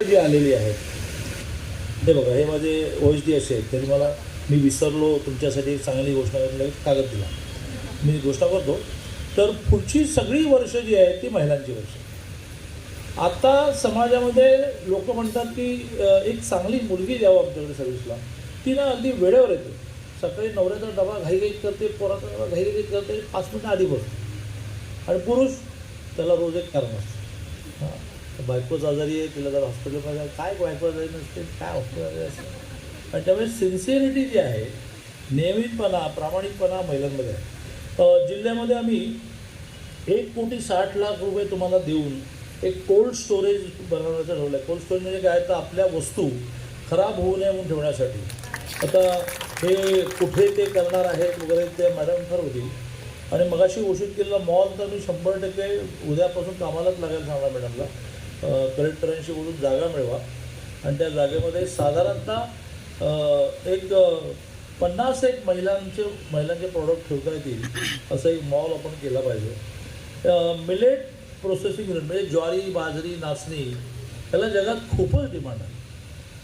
जी आलेली आहेत. हे बघा हे माझे ओ एच डी असे आहेत. तरी मला मी विसरलो तुमच्यासाठी चांगली घोषणा करायला एक कागद दिला. मी घोषणा करतो तर पुढची सगळी वर्ष जी आहेत ती महिलांची वर्ष. आता समाजामध्ये लोक म्हणतात की एक चांगली मुलगी द्यावं आमच्याकडे सर्व्हिसला ती ना अगदी वेळेवर येते. सकाळी नवऱ्याचा डबा घाईघाईत करते पोराचा डबा घाईघाईत करते पाच मिनटं आधी बसते. आणि पुरुष त्याला रोज एक कारण असतं. हां. बायकोच आजारी आहे तिला जर हॉस्पिटलमध्ये काय बायको आजारी नसते काय हॉस्पिटल आजारी असते आणि त्यामुळे सिन्सिअरिटी जी आहे नियमितपणा प्रामाणिकपणा महिलांमध्ये आहे. जिल्ह्यामध्ये आम्ही एक कोटी साठ लाख रुपये तुम्हाला देऊन एक कोल्ड स्टोरेज बनवण्याचं ठरवलं आहे. कोल्ड स्टोरेज म्हणजे काय? तर आपल्या वस्तू खराब होऊ नये म्हणून ठेवण्यासाठी. आता हे कुठे ते करणार आहेत वगैरे ते मॅडम ठरवतील. आणि मगाशी घोषित केलेला मॉल तर मी शंभर टक्के उद्यापासून कामालाच लागेल सांगणार मॅडमला कलेक्टरांशी बोलून जागा मिळवा. आणि त्या जागेमध्ये साधारणतः एक पन्नास एक महिलांचे महिलांचे प्रॉडक्ट ठेवता येतील असं एक मॉल आपण केला पाहिजे. मिलेट प्रोसेसिंग युनिट म्हणजे ज्वारी बाजरी नाचणी याला जगात खूपच डिमांड आहे.